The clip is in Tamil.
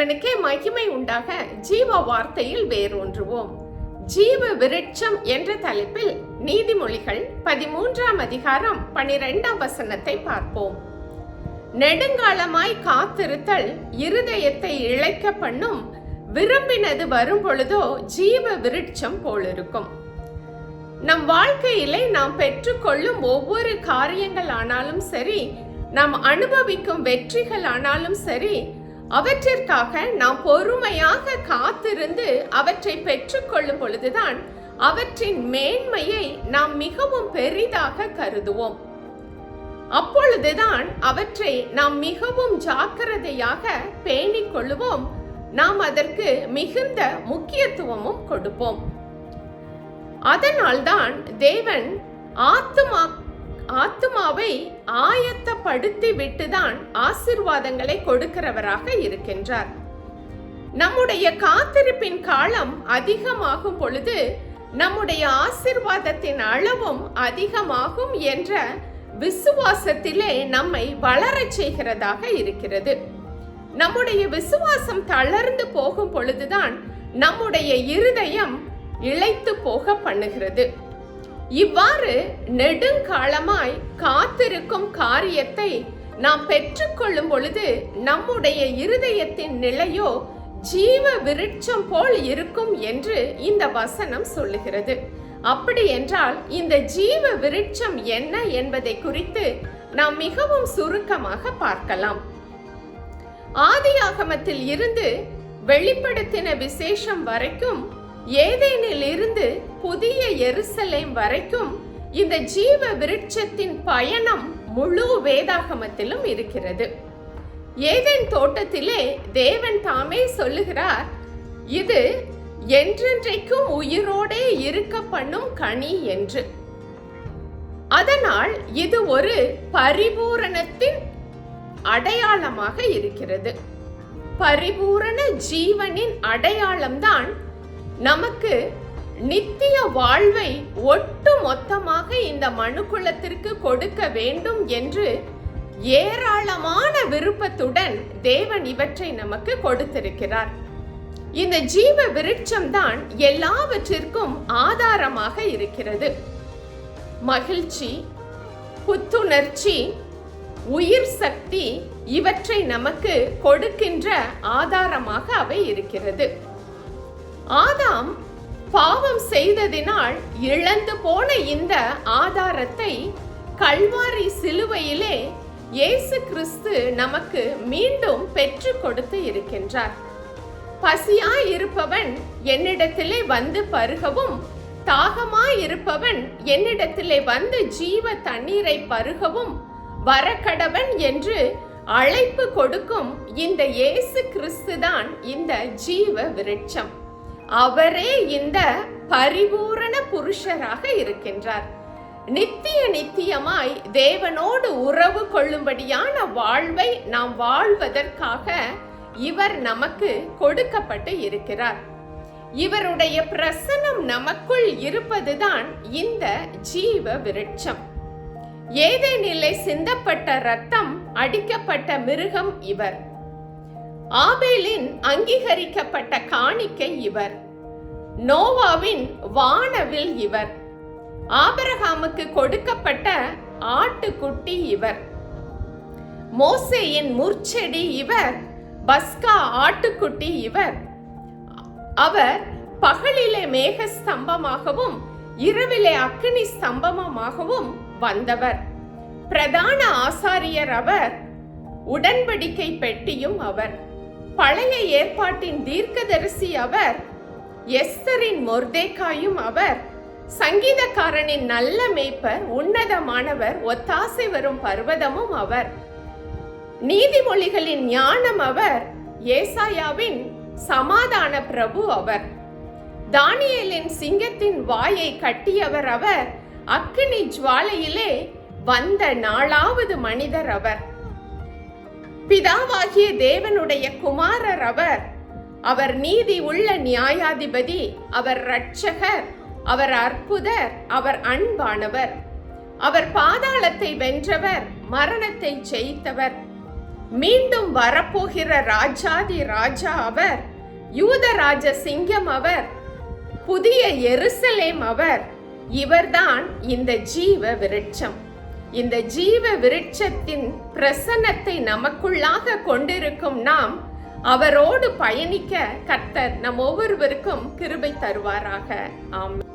தேவனுக்கே மகிமை உண்டாக ஜீவ வார்த்தையில் வேரூன்றுவோம். ஜீவ விருட்சம் என்ற தலைப்பில் நீதிமொழிகள் பதிமூன்றாம் அதிகாரம் பனிரெண்டாம் வசனத்தை பார்ப்போம். நெடுங்காலமாய் காத்திருத்தல் இருதயத்தை இழைக்க பண்ணும் விரும்பினது வரும் பொழுதோ ஜீவ விருட்சம் போலிருக்கும். நம் வாழ்க்கையிலே நாம் பெற்றுக்கொள்ளும் ஒவ்வொரு காரியங்கள் ஆனாலும் சரி நாம் அனுபவிக்கும் வெற்றிகள் ஆனாலும் சரி அவற்றிற்காக நாம் பொறுமையாக காத்திருந்து அவற்றை பெற்றுக்கொள்ளும் பொழுதுதான் அவற்றின் மேன்மையை நாம் மிகவும் பெரிதாக கருதுவோம். அப்பொழுதுதான் அவற்றை நாம் மிகவும் ஜாக்கிரதையாக பேணிக் கொள்ளுவோம். நாம் அதற்கு மிகுந்த முக்கியத்துவமும் கொடுப்போம். அதனால்தான் தேவன் ஆத்துமா ஆத்துமாவை ஆயத்தப்படுத்தி விட்டுதான் ஆசிர்வாதங்களை கொடுக்கிறவராக இருக்கின்றார். நம்முடைய காத்திருப்பின் காலம் அதிகமாகும் பொழுது நம்முடைய ஆசிர்வாதத்தின் அளவும் அதிகமாகும் என்ற விசுவாசத்திலே நம்மை வளரச் செய்கிறதாக இருக்கிறது. நம்முடைய விசுவாசம் தளர்ந்து போகும் பொழுதுதான் நம்முடைய இருதயம் இழைத்து போக பண்ணுகிறது. இவ்வாறு நெடுங்காலமாய் காத்திருக்கும் காரியத்தை நாம் பெற்றுக்கொள்ளும் பொழுது நம்முடைய இருதயத்தின் நிலையோ ஜீவ விருட்சம் போல் இருக்கும் என்று இந்த வசனம் சொல்லுகிறது. அப்படி என்றால் இந்த ஜீவ விருட்சம் என்ன என்பதை குறித்து நாம் மிகவும் சுருக்கமாக பார்க்கலாம். ஆதியாகமத்தில் இருந்து வெளிப்படுத்தின விசேஷம் வரைக்கும் ஏதேனில் இருந்து புதிய எருசலேம் வரைக்கும் இந்த ஜீவ விருட்சத்தின் பயணம் முழு வேதாகமத்திலும் இருக்கிறது. ஏதேன் தோட்டத்திலே தேவன் தாமே சொல்லுகிறார் இது என்றென்றைக்கும் உயிரோடே இருக்க பண்ணும் கனி என்று. அதனால் இது ஒரு பரிபூரணத்தின் அடையாளமாக இருக்கிறது. பரிபூரண ஜீவனின் அடையாளம்தான் நமக்கு நித்திய வாழ்வை ஒட்டு மொத்தமாக இந்த மனுக்குலத்திற்கு கொடுக்க வேண்டும் என்று ஏராளமான விருப்பத்துடன் தேவன் இவற்றை நமக்கு கொடுத்திருக்கிறார். இந்த ஜீவ விருட்சம்தான் எல்லாவற்றிற்கும் ஆதாரமாக இருக்கிறது. மகிழ்ச்சி புத்துணர்ச்சி உயிர் சக்தி இவற்றை நமக்கு கொடுக்கின்ற ஆதாரமாக அவை இருக்கிறது. ஆதாம் பாவம் செய்ததினால் இழந்து போன இந்த ஆதாரத்தை கல்வாரி சிலுவையிலே இயேசு கிறிஸ்து நமக்கு மீண்டும் பெற்று கொடுத்து இருக்கின்றார். பசியாய் இருப்பவன் என்னிடத்திலே வந்து பருகவும் தாகமாய் இருப்பவன் என்னிடத்திலே வந்து ஜீவ தண்ணீரை பருகவும் வரக்கடவன் என்று அழைப்பு கொடுக்கும் இந்த இயேசு கிறிஸ்துதான் இந்த ஜீவ விருட்சம். அவரே இந்த பரிபூரண புருஷராக இருக்கின்றார். நித்திய நித்தியமாய் தேவனோடு உறவு கொள்ளும்படியான வாழ்வை நாம் வாழ்வதற்காக இவர் நமக்கு கொடுக்கப்பட்டு இருக்கிறார். இவருடைய பிரசனம் நமக்குள் இருப்பதுதான் இந்த ஜீவ விருட்சம். ஏதேனிலே சிந்தப்பட்ட ரத்தம் அடிக்கப்பட்ட மிருகம் இவர். ஆபேலின் அங்கீகரிக்கப்பட்ட காணிக்கை இவர். நோவாவின் வானவில் இவர். ஆபரகாமுக்கு கொடுக்கப்பட்ட ஆட்டுக்குட்டி இவர். மோசேயின் முற்செடி இவர். பஸ்கா ஆட்டுக்குட்டி இவர். அவர் பகலிலே மேக ஸ்தம்பமாகவும் இரவிலே அக்னி ஸ்தம்பமாகவும் வந்தவர். பிரதான ஆசாரியர் அவர். உடன்படிக்கை பெட்டியும் அவர். பழைய ஏற்பாட்டின் தீர்க்கதரிசி அவர் எஸ்தரின் மொர்தேக்காயும் அவர் சங்கீதக்காரனின் நல்ல மேய்ப்பர் உன்னதமானவர் ஒத்தாசை வரும் பர்வதமும் அவர். நீதிமொழிகளின் ஞானம் அவர் ஏசாயாவின் சமாதான பிரபு அவர். தானியலின் சிங்கத்தின் வாயை கட்டியவர் அவர் அக்கினி ஜுவாலையிலே வந்த நாளாவது மனிதர் அவர். பிதாவாகிய தேவனுடைய குமாரர் அவர். அவர் நீதி உள்ள நியாயாதிபதி அவர் இரட்சகர் அவர் அற்புதர் அவர் அன்பானவர். அவர் பாதாளத்தை வென்றவர் மரணத்தை ஜெயித்தவர். மீண்டும் வரப்போகிற ராஜாதி ராஜா அவர் யூதராஜ சிங்கம் அவர் புதிய எருசலேம் அவர். இவர்தான் இந்த ஜீவ விருட்சம். இந்த ஜீவ விருட்சத்தின் பிரசன்னத்தை நமக்குள்ளாக கொண்டிருக்கும் நாம் அவரோடு பயணிக்க கர்த்தர் நம் ஒவ்வொருவருக்கும் கிருபை தருவாராக. ஆம்